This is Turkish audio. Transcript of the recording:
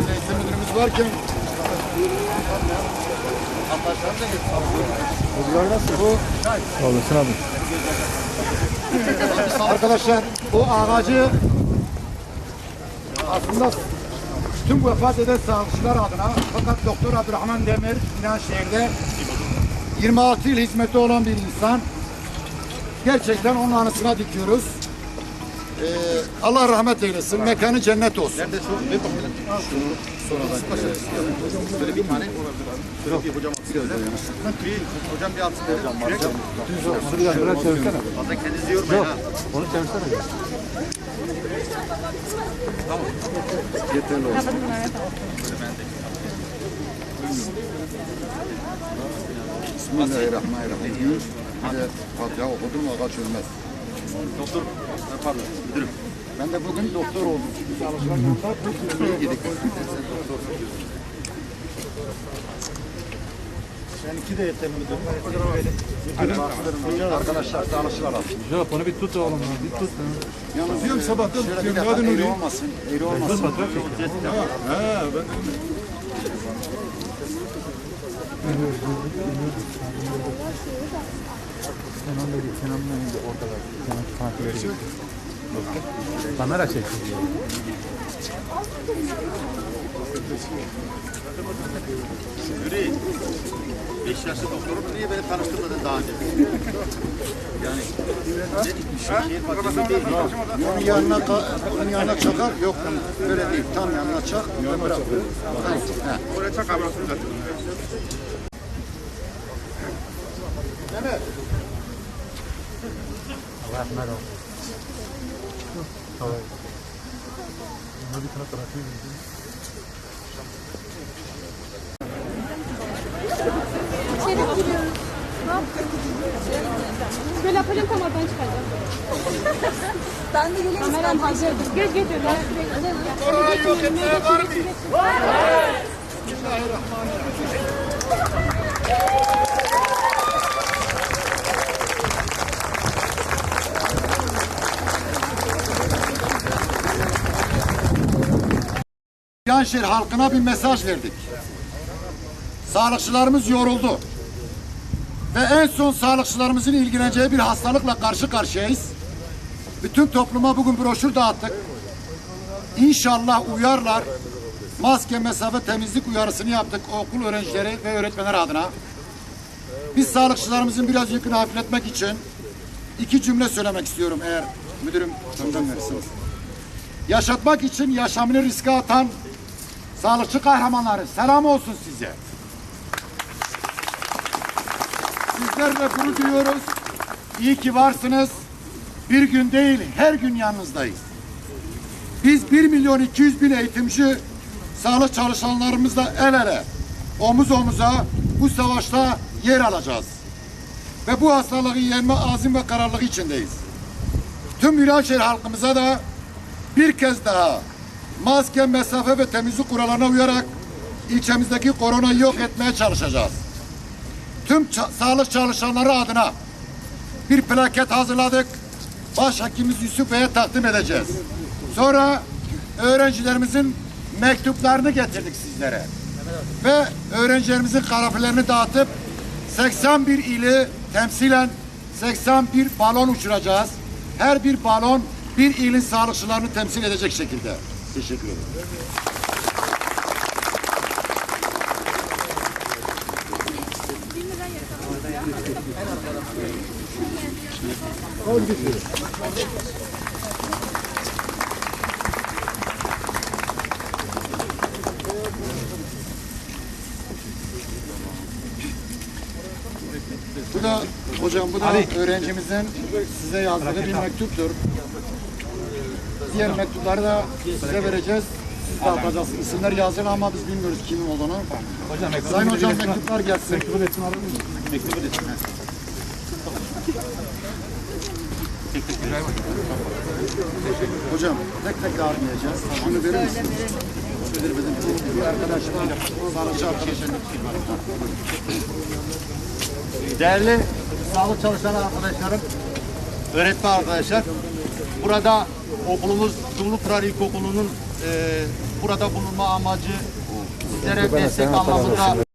İzin müdürümüz varken Bunlar nasıl bu? Olasın abi. Arkadaşlar bu ağacı aslında tüm vefat eden sağlıkçılar adına fakat Doktor Abdurrahman Demir şehirde 26 yıl hizmeti olan bir insan. Gerçekten onun anısına dikiyoruz. Ee, Allah rahmet eylesin. Mekanı cennet olsun. Nerede şu? Bir bakalım. Şunu sonradan. Böyle bir tane Şöyle bir hocam atsın. Bir hocam bir atsın. Hocam var. Düz olsun. Biraz biraz çevirsene. Fazla kendinizi yormayın ha. Onu çevirsene. Yeterli olsun. Bismillahirrahmanirrahim. Bir de Fatiha okudum ağaç ölmez. Doktor, pardon, müdürüm. Ben de bugün doktor oldum. Çalışma yolda bu süreye gidik. Seninki de müdürüm. Arkadaşlar sağlıkçılar alın. Yok onu bir tut oğlum. Bir tut. Yalnız diyorum sabahtan şöyle bir dakika eğri olmasın. Eğri olmasın. Kenan da git. Kenan da indi orada bak. Kenan takip ediyor. Kamera çek. Yürü. 5 yaşlı doktorum niye beni tanıştırmadın daha önce? Yani değil. Onun yanına, onun yanına çakar. Yok öyle değil. Tam yanına çak. Akıyor. He. Oraya çak abi nasıl olsun. Tamam. Ona bir tane bırakayım. İçeri giriyoruz. Ne yaptık? Böyle yapacağım tam oradan çıkacağım. ben de geleyim. Kameram hazırdır. Geç geç öyle. Oraya yok etmeye var mı? Yanşehir halkına bir mesaj verdik. Sağlıkçılarımız yoruldu. Ve en son sağlıkçılarımızın ilgileneceği bir hastalıkla karşı karşıyayız. Bütün topluma bugün broşür dağıttık. İnşallah uyarlar. Maske, mesafe, temizlik uyarısını yaptık okul öğrencileri ve öğretmenler adına. Biz sağlıkçılarımızın biraz yükünü hafifletmek için iki cümle söylemek istiyorum eğer müdürüm. Yaşatmak için yaşamını riske atan sağlıkçı kahramanları selam olsun size. Sizlerle gurur duyuyoruz. İyi ki varsınız. Bir gün değil her gün yanınızdayız. Biz 1 milyon 200 bin eğitimci sağlık çalışanlarımızla el ele, omuz omuza bu savaşta yer alacağız. Ve bu hastalığı yenme azim ve kararlılığı içindeyiz. Tüm Yülanşehir halkımıza da bir kez daha maske, mesafe ve temizlik kurallarına uyarak ilçemizdeki koronayı yok etmeye çalışacağız. Tüm sağlık çalışanları adına bir plaket hazırladık. Başhekimimiz Yusuf Bey'e takdim edeceğiz. Sonra öğrencilerimizin mektuplarını getirdik sizlere. Ve öğrencilerimizin karanfillerini dağıtıp 81 ili temsilen 81 balon uçuracağız. Her bir balon bir ilin sağlıkçılarını temsil edecek şekilde. Teşekkür ederim. Bu da hocam bu da öğrencimizin size yazdığı bir mektuptur. Diğer mektupları da size vereceğiz. Siz dağıtacaksınız. İsimler yazılı ama biz bilmiyoruz kimin olduğunu. Hocam mektubu Sayın hocam resim- mektuplar gelsin. Mektubu resim alır mısın? Mektubu da çıkar. Hocam tek tek dağıtmayacağız. Şunu verir misiniz? Verir bizim bir arkadaşım sağlıkçı arkadaşım. Değerli sağlık çalışan arkadaşlarım, öğretmen arkadaşlar, Burada okulumuz Dumlupınar İlkokulu'nun e, burada bulunma amacı sizlere destek anlamında